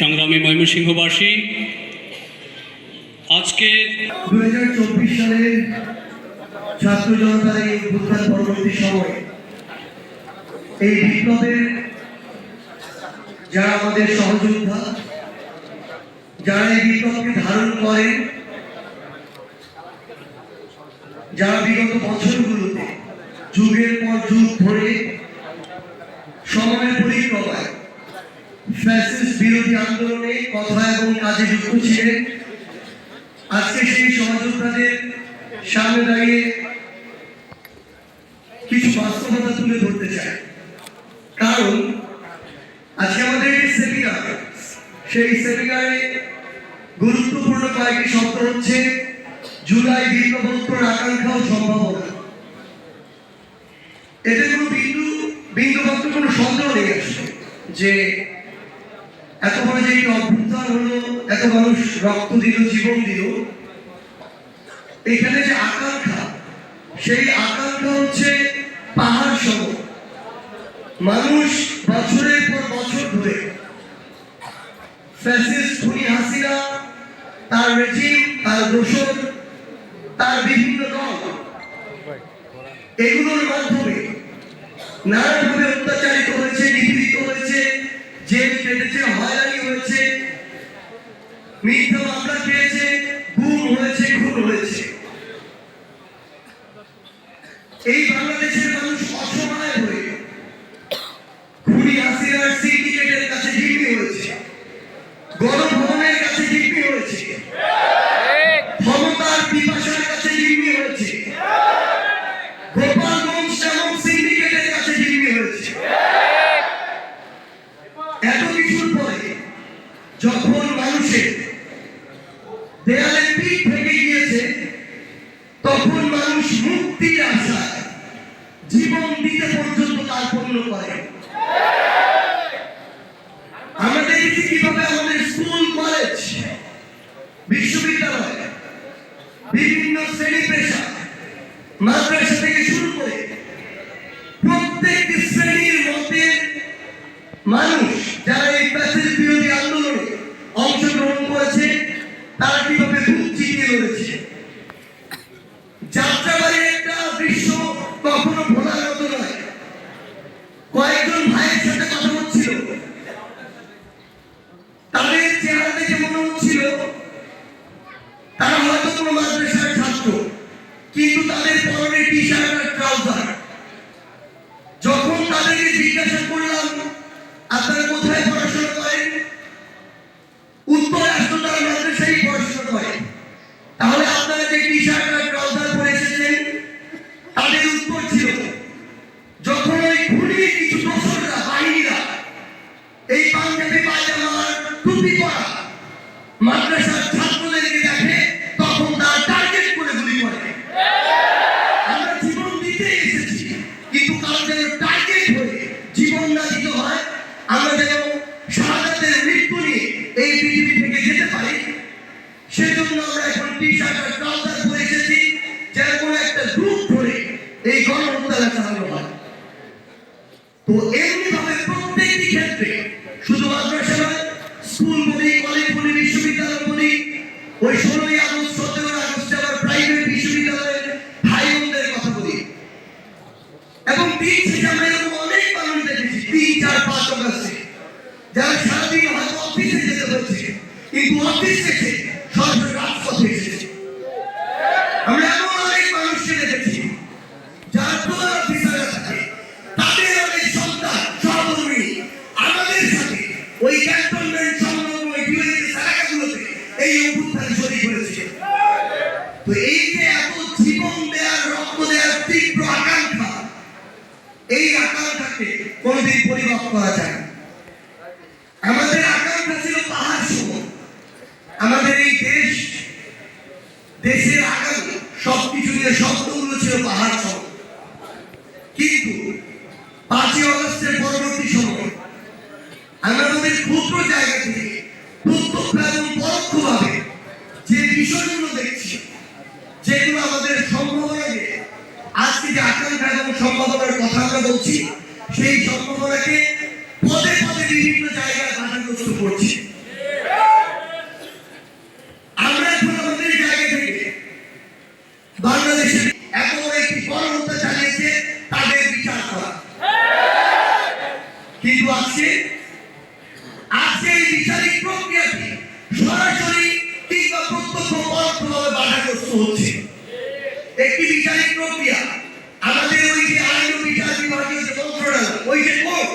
সংগ্রামী ময়মনসিংহবাসী, আজকে দু হাজার চব্বিশ সালের ছাত্র জনতার এই অভ্যুত্থান পরবর্তী সময় এই বিপ্লবের যারা আমাদের সহযোদ্ধা, যারা এই বিপ্লবকে ধারণ করেন যারা বিগত বছরগুলোতে যুগের পর যুগ ধরে সময়ের পরিক্রমায় ফ্যাসিস্ট বিরোধী আন্দোলনে কথা এবং কাজে যুক্ত ছিলেন। আজকে সেই সহযোদ্ধাদের সামনে দাঁড়িয়ে কিছু বাস্তবতা তুলে ধরতে চাই। কারণ আজকে আমাদের এই সেমিনার, সেই সেমিনারে গুরুত্বপূর্ণ কয়েকটি শব্দ হচ্ছে, জুলাই বিপ্লবোত্তর আকাঙ্ক্ষা ও সম্ভাবনা এতে কোনো বিন্দু বিন্দু কোনো সন্দেহ নেই আসলে যে এত বড় যে একটি অভ্যুত্থান হলো, এত মানুষ রক্ত দিল, জীবন দিল, এখানে যে আকাঙ্ক্ষা, সেই আকাঙ্ক্ষা হচ্ছে পাহাড় সম মানুষ বছরের পর বছর ধরে ফ্যাসিস্ট খুনি হাসিনা, তার রেজিম তার দোষর, তার বিভিন্ন দল, এগুলোর মাধ্যমে নানাভাবে অত্যাচারিত হয়েছে কেটেছে হয়রানি হয়েছে মিথ্যা মামলা খেয়েছে। জীবন দিতে পর্যন্ত কার্পণ্য করে। আমাদের কীভাবে আমাদের স্কুল, কলেজ, বিশ্ববিদ্যালয়, বিভিন্ন শ্রেণি পেশা মাদ্রাসা শুধু মাদ্রাসা নয় স্কুল বলি কলেজ বলি বিশ্ববিদ্যালয় বলি ওই ষোলোই আগস্ট, সতেরোই আগস্ট আবার প্রাইভেট বিশ্ববিদ্যালয়ের ভাই বোনদের কথা বলি। এবং তিন শেষে আমরা এরকম অনেক মানুষ দেখেছি, তিন, চার, পাঁচ অগস্টে। যারা এই অভ্যুত্থানে শরীর বিষয়গুলো দেখছি। যেগুলো আমাদের সম্ভাবনাকে আজকে যে আকাঙ্ক্ষা এবং সম্ভাবনার কথা আমরা বলছি, সেই সম্ভাবনাকে পদে পদে বিভিন্ন জায়গায় বাধাগ্রস্ত করছে। একটি বিচারিক প্রক্রিয়া। আমাদের ওই যে আইন বিচার বিভাগীয় যে মন্ত্রণালয় ওই যে কোর্ট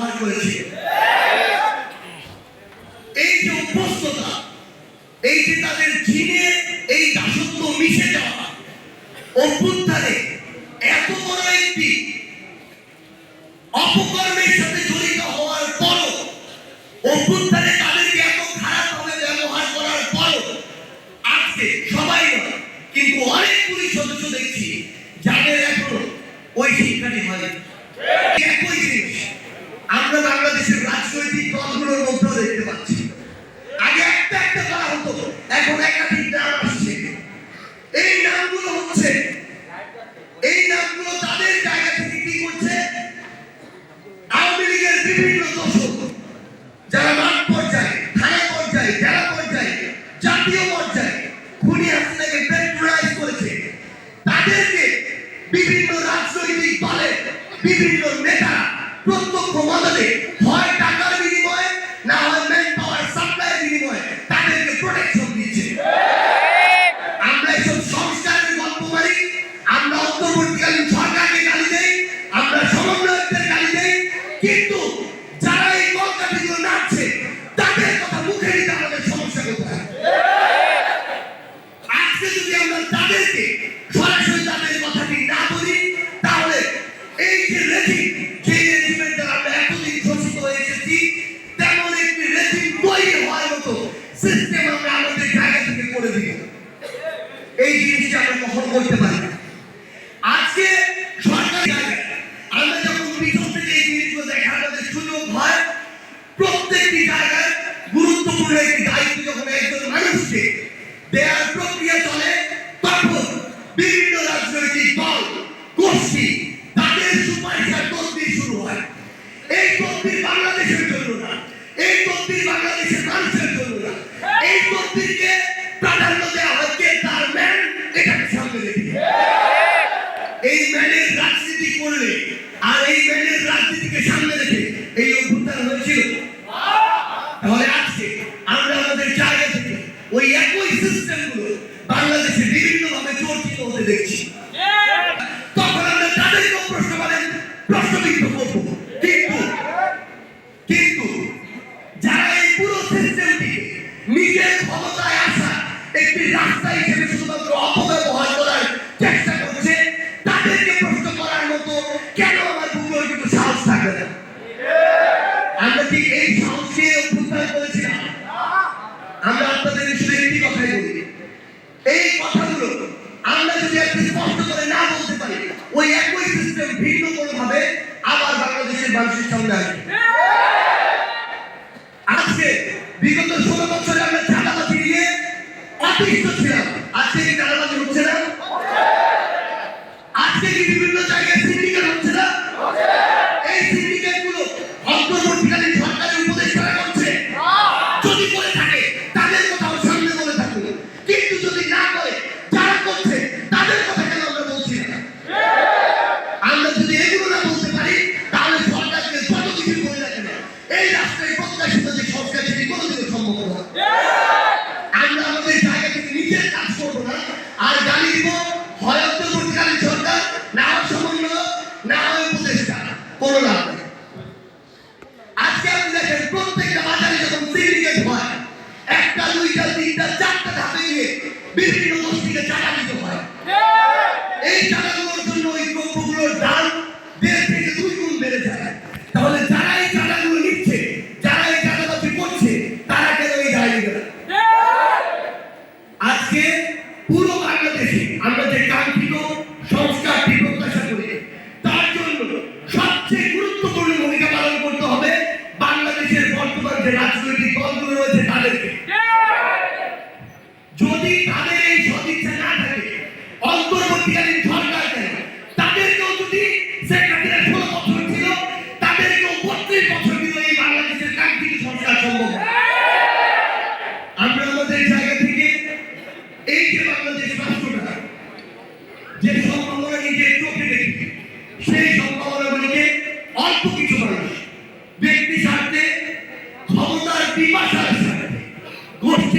আমার করেছে আমরা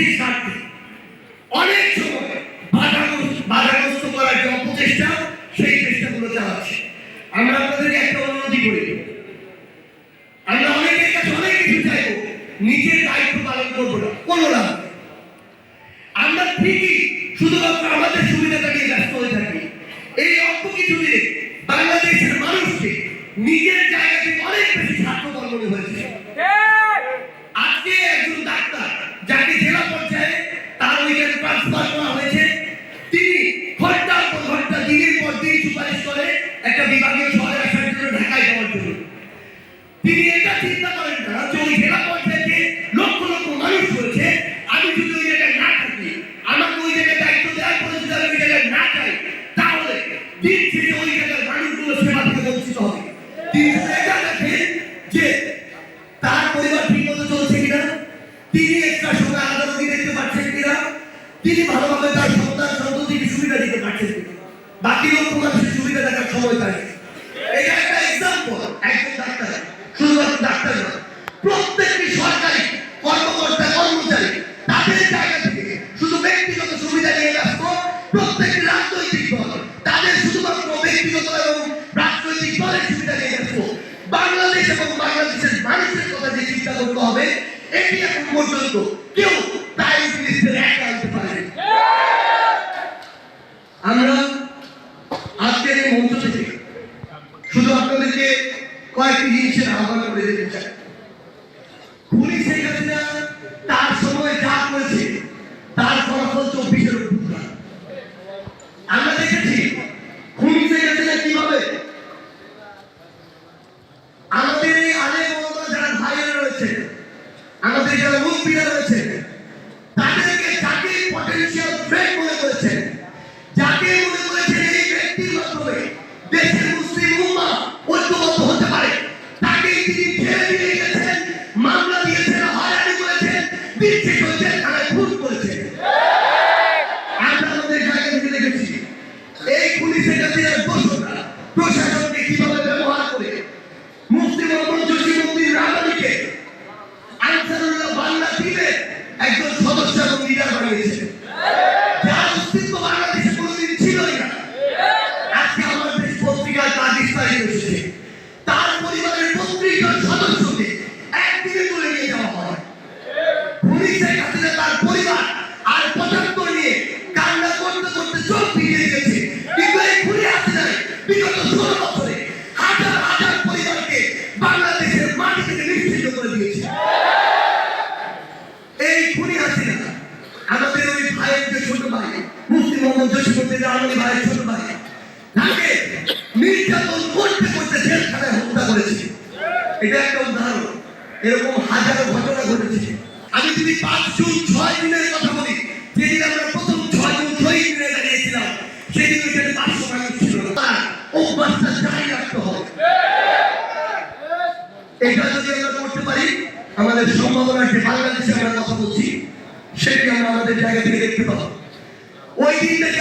टी शर्ट ঘোষণা করা হয়েছে। তিনি ঘণ্টার পর ঘণ্টা দিনের পর দিন সুপারিশ করে একটা বিভাগীয় বাকি লোক সুবিধা দেখার সময় পায়। এটা একটা এক্সাম্পল একজন ডাক্তার। শুধুমাত্র ডাক্তার না প্রত্যেকটি সরকারি কর্মকর্তা, কর্মচারী তাদের জায়গা থেকে শুধু ব্যক্তিগত সুবিধা নিয়ে ব্যস্ত, প্রত্যেকটি রাজনৈতিক দল তাদের শুধুমাত্র ব্যক্তিগত এবং রাজনৈতিক দলের সুবিধা নিয়ে ব্যস্ত। বাংলাদেশ এবং বাংলাদেশের মানুষের কথা যে চিন্তা করতে হবে, এটি এখন পর্যন্ত শুধু আপনাদেরকে কয়েকটি জিনিসের আহ্বান করে যেতে চাই। পুলিশ এরকম হাজারো ঘটনা ঘটেছে। আমি যদি পাঁচ জুন, ছয় দিনের কথা বলি, যেদিন আমরা প্রথম ছয় জুন ছয় দিনে দাঁড়িয়েছিলাম, সেদিন ওইখানে পাঁচশো মানুষ ছিল না। অভ্যাসটা জারি রাখতে হবে। এটা যদি আমরা করতে পারি, আমাদের সম্ভাবনা যে বাংলাদেশে আমরা কথা বলছি সেটি আমরা আমাদের জায়গা থেকে দেখতে পাবো। ওই দিন থেকে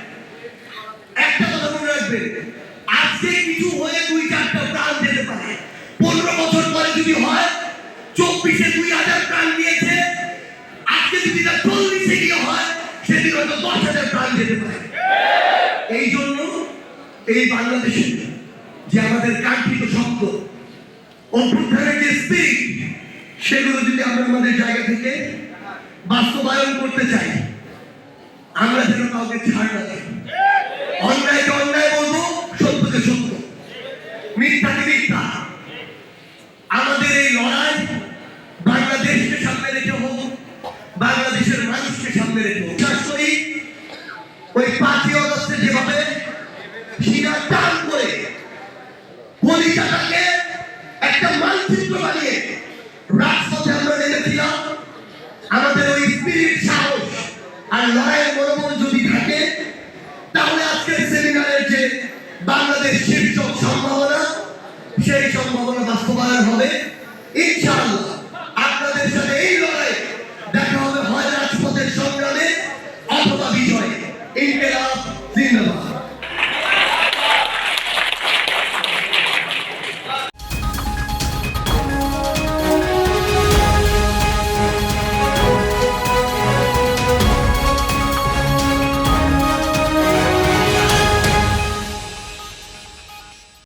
রাখবেন আজকে কিছু হয়ে দুই চারটা প্রাণ যেতে পারে। পনেরো বছর পরে যদি হয়, চব্বিশে দুই হাজার প্রাণ নিয়েছে। আজকে যদি তা চল্লিশে গিয়ে হয়, সেদিন হয়তো দশ হাজার প্রাণ যেতে পারে। এই জন্য এই বাংলাদেশে যে আমাদের কাঙ্ক্ষিত শব্দ, অভ্যুত্থানের যে স্পিরিট সেগুলো যদি আমরা আমাদের জায়গা থেকে বাস্তবায়ন করতে চাই, আমরা যেন কাউকে ছাড় না বাস্তবায়ন হবে।